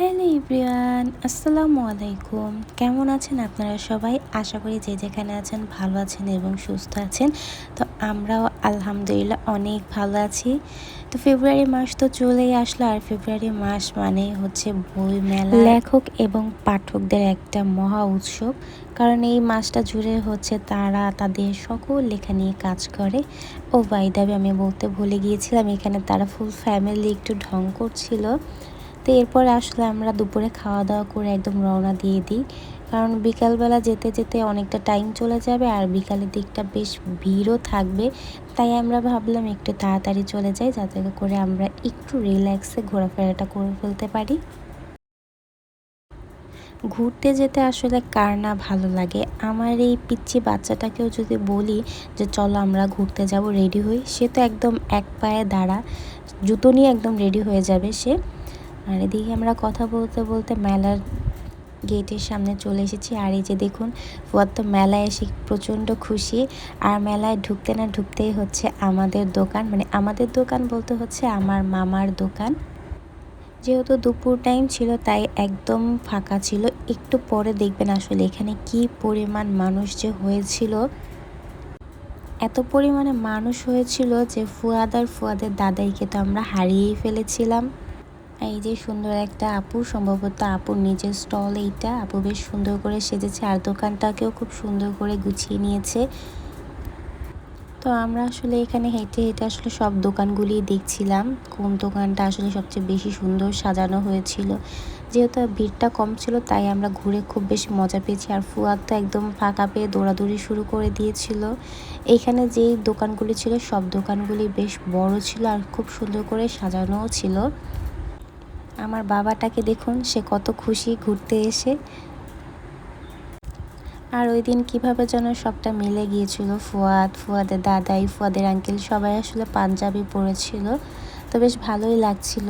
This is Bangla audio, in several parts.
হ্যালো ইব্রিয়ান আসসালামু আলাইকুম। কেমন আছেন আপনারা সবাই? আশা করি যে যেখানে আছেন ভালো আছেন এবং সুস্থ আছেন। তো আমরাও আলহামদুলিল্লাহ অনেক ভালো আছি। তো ফেব্রুয়ারি মাস তো চলেই আসলো, আর ফেব্রুয়ারি মাস মানে হচ্ছে বই মেলা লেখক এবং পাঠকদের একটা মহা উৎসব। কারণ এই মাসটা জুড়ে হচ্ছে তারা তাদের সকল লেখা নিয়ে কাজ করে। ও বাইদাবে আমি বলতে ভুলে গিয়েছিলাম, এখানে তারা ফুল ফ্যামিলি একটু ঢং করছিল। তো এরপরে আসলে আমরা দুপুরে খাওয়া দাওয়া করে একদম রওনা দিয়ে দিই। কারণ বিকালবেলা যেতে যেতে অনেকটা টাইম চলে যাবে আর বিকালের দিকটা বেশ ভিড়ও থাকবে। তাই আমরা ভাবলাম একটু তাড়াতাড়ি চলে যাই যাতে করে আমরা একটু রিল্যাক্সে ঘোরাফেরাটা করে ফেলতে পারি। ঘুরতে যেতে আসলে কার না ভালো লাগে? আমার এই পিচ্ছি বাচ্চাটাকেও যদি বলি যে চলো আমরা ঘুরতে যাব রেডি হই, সে তো একদম এক পায়ে দাঁড়া। জুতো নিয়ে একদম রেডি হয়ে যাবে সে। আর এদিকে আমরা কথা বলতে বলতে মেলার গেটের সামনে চলে এসেছি। আর এই যে দেখুন, ফুয়াদ তো মেলায় এসে প্রচণ্ড খুশি। আর মেলায় ঢুকতে না ঢুকতেই হচ্ছে আমাদের দোকান। মানে আমাদের দোকান বলতে হচ্ছে আমার মামার দোকান। যেহেতু দুপুর টাইম ছিল, তাই একদম ফাঁকা ছিল। একটু পরে দেখবেন আসলে এখানে কি পরিমাণ মানুষ যে হয়েছিল। এত পরিমাণে মানুষ হয়েছিল যে ফুয়াদ আর ফুয়াদের দাদাইকে তো আমরা হারিয়েই ফেলেছিলাম। এই যে সুন্দর একটা আপু, সম্ভবত আপুর নিজের স্টল এইটা। আপু বেশ সুন্দর করে সেজেছে আর দোকানটাকেও খুব সুন্দর করে গুছিয়ে নিয়েছে। তো আমরা আসলে এখানে হেঁটে হেঁটে আসলে সব দোকানগুলি দেখছিলাম, কোন দোকানটা আসলে সবচেয়ে বেশি সুন্দর সাজানো হয়েছিল। যেহেতু ভিড়টা কম ছিল, তাই আমরা ঘুরে খুব বেশি মজা পেয়েছি। আর ফুয়াদ তো একদম ফাঁকা পেয়ে দৌড়াদৌড়ি শুরু করে দিয়েছিল। এইখানে যেই দোকানগুলি ছিল, সব দোকানগুলি বেশ বড় ছিল আর খুব সুন্দর করে সাজানোও ছিল। আমার বাবাটাকে দেখুন, সে কত খুশি ঘুরতে এসে। আর ওই দিন কীভাবে যেন সবটা মিলে গিয়েছিল, ফুয়াদ, ফুয়াদের দাদাই, ফুয়াদের আঙ্কেল সবাই আসলে পাঞ্জাবি পরেছিল। তো বেশ ভালোই লাগছিল।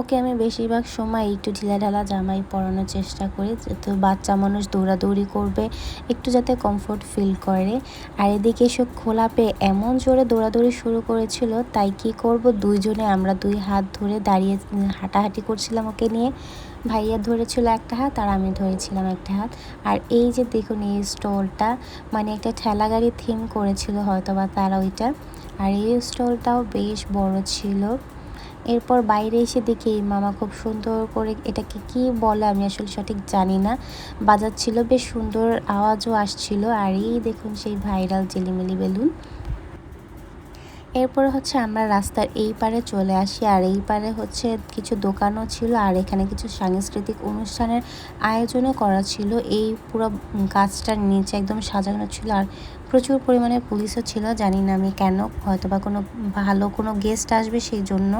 ওকে আমি বেশিরভাগ সময় একটু ঢিলাঢালা জামাই পরানোর চেষ্টা করি তো বাচ্চা মানুষ দৌড়াদৌড়ি করবে, একটু যাতে কমফোর্ট ফিল করে। আর এদিকে এসব খোলা পেয়ে এমন জোরে দৌড়াদৌড়ি শুরু করেছিল, তাই কি করব? দুইজনে আমরা দুই হাত ধরে দাঁড়িয়ে হাঁটাহাঁটি করছিলাম ওকে নিয়ে। ভাইয়া ধরেছিল একটা হাত আর আমি ধরেছিলাম একটা হাত। আর এই যে দেখুন, এই স্টলটা মানে একটা ঠেলা গাড়ি থিম করেছিল হয়তো বা তারা ওইটা। আর এই স্টলটাও বেশ বড় ছিল। এরপর বাইরে এসে দেখি মামা খুব সুন্দর করে এটাকে কি বলে আমি আসলে সঠিক জানি না। বাজাচ্ছিল বেশ সুন্দর, আওয়াজও আসছিল। আর এই দেখুন সেই ভাইরাল জেলিমিলি বেলুন। এরপরে হচ্ছে আমরা রাস্তার এই পারে চলে আসি। আর এই পারে হচ্ছে কিছু দোকানও ছিল আর এখানে কিছু সাংস্কৃতিক অনুষ্ঠানের আয়োজনও করা ছিল। এই পুরো গাছটার নিচে একদম সাজানো ছিল আর প্রচুর পরিমাণে পুলিশও ছিল। জানি না আমি কেন হয়তো বা কোনো ভালো কোনো গেস্ট আসবে সেই জন্য।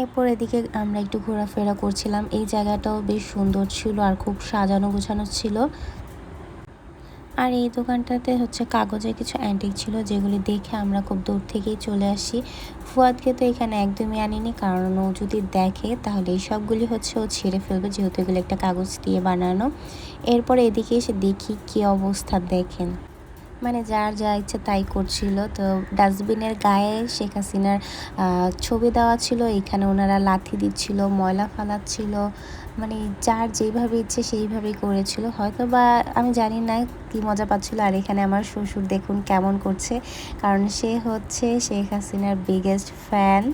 এরপর এদিকে আমরা একটু ঘোরাফেরা করছিলাম। এই জায়গাটাও বেশ সুন্দর ছিল আর খুব সাজানো গোছানো ছিল। আর এই দোকানটাতে হচ্ছে কাগজের কিছু অ্যান্টিক ছিল, যেগুলি দেখে আমরা খুব দূর থেকেই চলে আসি। ফুয়াদকে তো এখানে একদমই আনিনি, কারণ ও যদি দেখে তাহলে এই সবগুলি হচ্ছে ও ছেড়ে ফেলবে, যেহেতু এগুলো একটা কাগজ দিয়ে বানানো। এরপর এদিকে এসে দেখি কী অবস্থা দেখেন। মানে যার যা ইচ্ছে তাই করছিল। তো ডাস্টবিনের গায়ে শেখ হাসিনার ছবি দেওয়া ছিল, এখানে ওনারা লাথি দিচ্ছিল, ময়লা ফালাচ্ছিল মানে যার যেভাবে ইচ্ছে সেইভাবেই করেছিল। হয়তো বা আমি জানি না কী মজা পাচ্ছিল, আর এখানে আমার শ্বশুর দেখুন কেমন করছে, কারণ সে হচ্ছে শেখ হাসিনার বিগেস্ট ফ্যান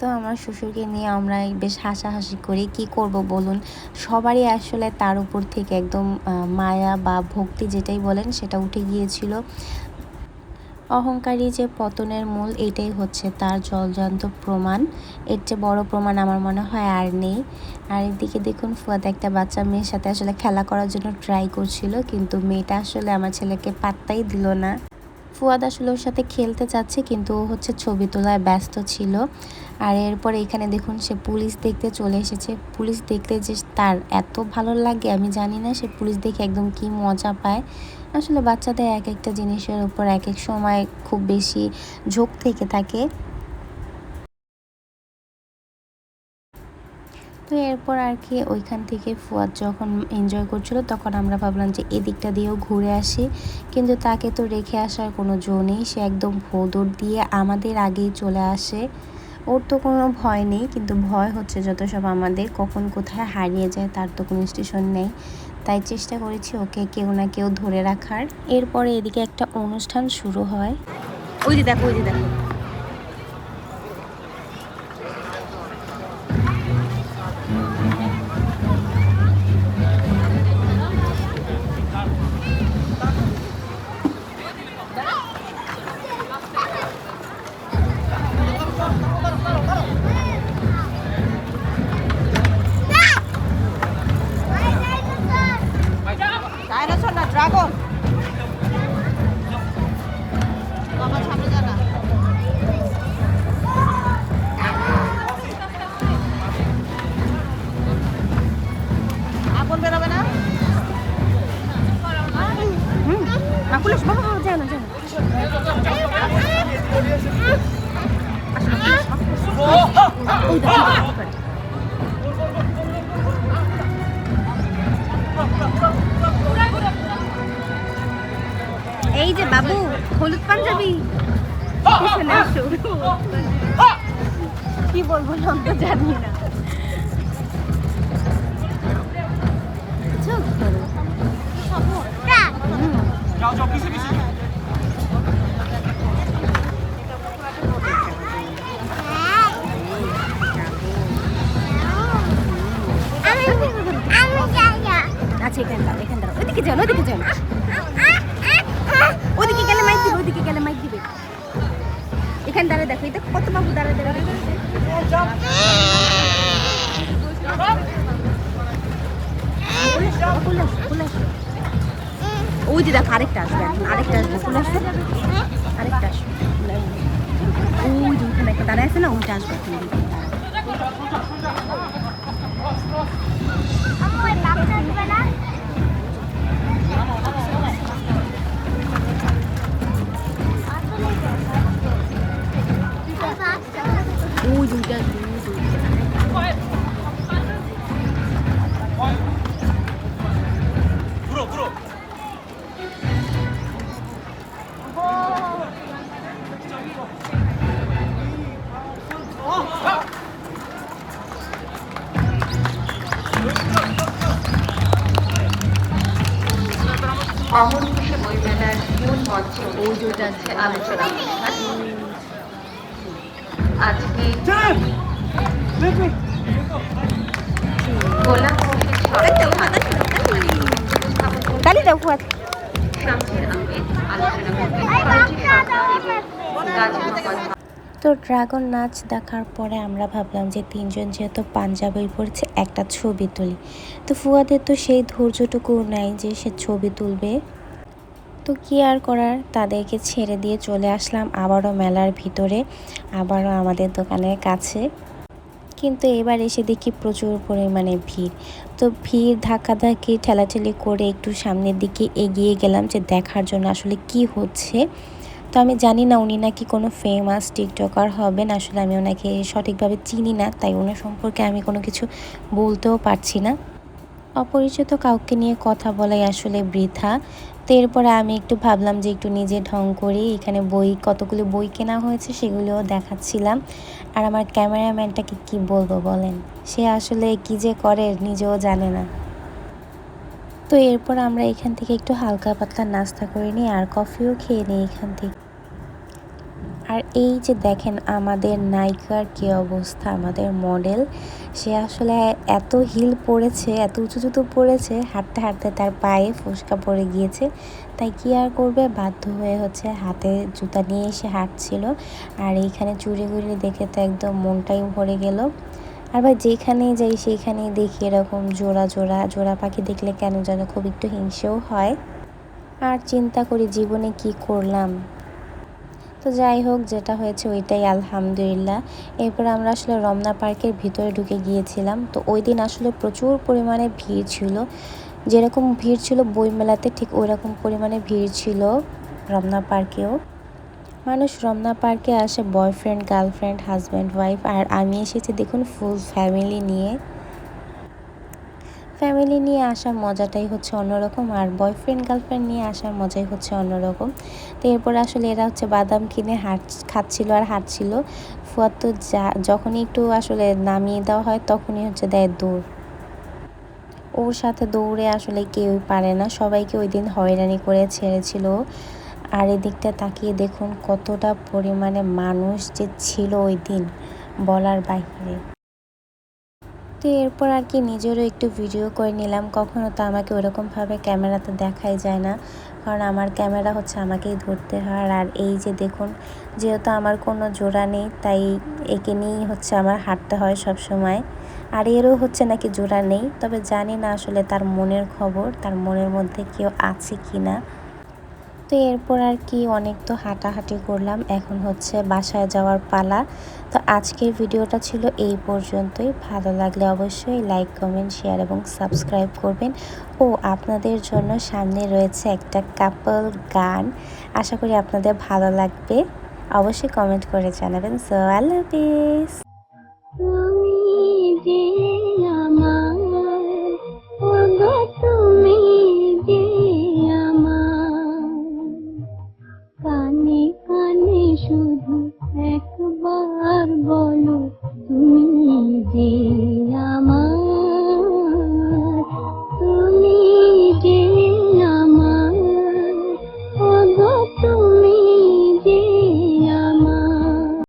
তো আমার শ্বশুরকে নিয়ে আমরা বেশ হাসাহাসি করি। কি করব বলুন? সবারই আসলে তার উপর থেকে একদম মায়া বা ভক্তি যেটাই বলেন সেটা উঠে গিয়েছিল। অহংকারী যে পতনের মূল, এটাই হচ্ছে তার জলজান্ত প্রমাণ। এর চেয়ে বড় প্রমাণ আমার মনে হয় আর নেই। আর এদিকে দেখুন, ফুয়াদ একটা বাচ্চা মেয়ের সাথে আসলে খেলা করার জন্য ট্রাই করছিল, কিন্তু মেয়েটা আসলে আমার ছেলেকে পাত্তাই দিল না। ফুয়াদ আসলে ওর সাথে খেলতে চাচ্ছে কিন্তু ও হচ্ছে ছবি তোলায় ব্যস্ত ছিল। আর এরপর এখানে দেখুন, সে পুলিশ দেখতে চলে এসেছে। পুলিশ দেখতে যে তার এত ভালো লাগে, আমি জানি না সে পুলিশ দেখে একদম কি মজা পায়। আসলে বাচ্চাদের এক একটা জিনিসের উপর এক এক সময় খুব বেশি ঝোঁক থেকে থাকে। তো এরপর আর কি ওইখান থেকে ফুয়াদ যখন এনজয় করছিল, তখন আমরা ভাবলাম যে এদিকটা দিয়েও ঘুরে আসি। কিন্তু তাকে তো রেখে আসার কোনো জো নেই, সে একদম ভোদর দিয়ে আমাদের আগেই চলে আসে। ওর তো কোনো ভয় নেই, কিন্তু ভয় হচ্ছে যত সব আমাদের, কখন কোথায় হারিয়ে যায় তার তো কোনো স্টেশন নেই। তাই চেষ্টা করেছি ওকে কেউ না কেউ ধরে রাখার। এরপরে এদিকে একটা অনুষ্ঠান শুরু হয়। ওই যে দেখো, ওই যে দেখো। মাকুলাস বাবা যায় না যায়। এই যে বাবু হলুদ পাঞ্জাবি কি বলব নাম জানি না চুপ করো। আচ্ছা এখানে এখানে ওইদিকে যাও ওইদিকে যাও ওদিকে গেলে মাইক দিবে ওদিকে গেলে মাইক দিবে। এখানে দাঁড়ায় দেখো এটা কত বাবু দাঁড়ায় দাঁড়ায় ওই যে দেখো আরেকটা আসবে। এখন আরেকটা আসবে চলে আসবে। আরেকটা আসবে। ওই যে ওখানে একটা দাঁড়ায় আছে না ওইটা আসবে। এখন ওই যে ওইটা আসবে। অমরকোষে বইমেলার মূল মঞ্চে ওইটা আলোচনা আজকে গোলাপ তালি দাও আলোচনা তো ড্রাগন নাচ দেখার পরে আমরা ভাবলাম যে তিনজন যেহেতু পাঞ্জাবি পড়ছে একটা ছবি তুলি। তো ফুয়াদের তো সেই ধৈর্যটুকু নাই যে সে ছবি তুলবে। তো কি আর করার? তাদেরকে ছেড়ে দিয়ে চলে আসলাম আবারও মেলার ভিতরে, আবারও আমাদের দোকানের কাছে। কিন্তু এবার এসে দেখি প্রচুর পরিমাণে ভিড়। তো ভিড়, ধাক্কাধাক্কি, ঠেলাঠেলি করে একটু সামনের দিকে এগিয়ে গেলাম যে দেখার জন্য আসলে কি হচ্ছে। তো আমি জানি না উনি নাকি কোনো ফেমাস টিকটকার হবেন। আসলে আমি ওনাকে সঠিকভাবে চিনি না, তাই ওনার সম্পর্কে আমি কোনো কিছু বলতেও পারছি না। অপরিচিত কাউকে নিয়ে কথা বলাই আসলে বৃথা। তো এরপরে আমি একটু ভাবলাম যে একটু নিজে ঢং করি, এখানে বই, কতগুলো বই কেনা হয়েছে সেগুলোও দেখাচ্ছিলাম। আর আমার ক্যামেরাম্যানটাকে কি বলব বলেন? সে আসলে কি যে করে নিজেও জানে না। তো এরপর আমরা এখান থেকে একটু হালকা পাতলা নাস্তা করে নিই আর কফিও খেয়ে নিই এখান থেকে। আর এই যে দেখেন আমাদের নায়িকার কি অবস্থা, আমাদের মডেল, সে আসলে এত হিল পড়েছে, এত উঁচু জুতো পড়েছে, হাঁটতে হাঁটতে তার পায়ে ফোসকা পড়ে গিয়েছে। তাই কি আর করবে? বাধ্য হয়ে হচ্ছে হাতে জুতা নিয়ে এসে হাঁটছিল। আর এইখানে চুরি গুড়ি দেখে তো একদম মনটাই ভরে গেল। আর ভাই, যেখানেই যাই সেইখানেই দেখি এরকম জোড়া জোড়া জোড়া পাখি দেখলে কেন যেন খুব একটু হিংসেও হয়। আর চিন্তা করি জীবনে কি করলাম? তো যাই হোক, যেটা হয়েছে ওইটাই আলহামদুলিল্লাহ। এরপর আমরা আসলে রমনা পার্কের ভিতরে ঢুকে গিয়েছিলাম। তো ওই দিন আসলে প্রচুর পরিমাণে ভিড় ছিল। যেরকম ভিড় ছিল বইমেলাতে, ঠিক ওই রকম পরিমাণে ভিড় ছিল রমনা পার্কেও। মানুষ রমনা পার্কে আসে বয়ফ্রেন্ড গার্লফ্রেন্ড হাজব্যান্ড ওয়াইফ আর আমি এসেছি দেখুন ফুল ফ্যামিলি নিয়ে। ফ্যামিলি নিয়ে আসার মজাটাই হচ্ছে অন্যরকম আর বয়ফ্রেন্ড গার্লফ্রেন্ড নিয়ে আসার মজাই হচ্ছে অন্যরকম। তো এরপর আসলে এরা হচ্ছে বাদাম কিনে হাঁট, খাচ্ছিল আর হাঁটছিল। ফুয়াদ তো যা, যখনই একটু আসলে নামিয়ে দেওয়া হয় তখনই হচ্ছে দেয় দৌড়। ওর সাথে দৌড়ে আসলে কেউই পারে না। সবাইকে ওই দিন হয়রানি করে ছেড়েছিল। আর এদিকটা তাকিয়ে দেখুন কতটা পরিমাণে মানুষ যে ছিল ওই দিন বলার বাইরে তো এরপর আর কি নিজেরও একটু ভিডিও করে নিলাম। কখনো তো আমাকে ওরকমভাবে ক্যামেরাতে দেখাই যায় না। কারণ আমার ক্যামেরা হচ্ছে আমাকেই ধরতে হয়। আর এই যে দেখুন, যেহেতু আমার কোনো জোড়া নেই, তাই একে নিয়েই হচ্ছে আমার হাঁটতে হয় সব সময় আর এরও হচ্ছে নাকি জোড়া নেই। তবে জানি না আসলে তার মনের খবর, তার মনের মধ্যে কেউ আছে কি না তো এরপর আর কি অনেক তো হাঁটাহাঁটি করলাম। এখন হচ্ছে বাসায় যাওয়ার পালা। তো আজকের ভিডিওটা ছিল এই পর্যন্তই। ভালো লাগলে অবশ্যই লাইক কমেন্ট শেয়ার এবং সাবস্ক্রাইব করবেন। ও, আপনাদের জন্য সামনে রয়েছে একটা কাপল গান। আশা করি আপনাদের ভালো লাগবে। অবশ্যই কমেন্ট করে জানাবেন। সো আল্লাহ হাফিজ।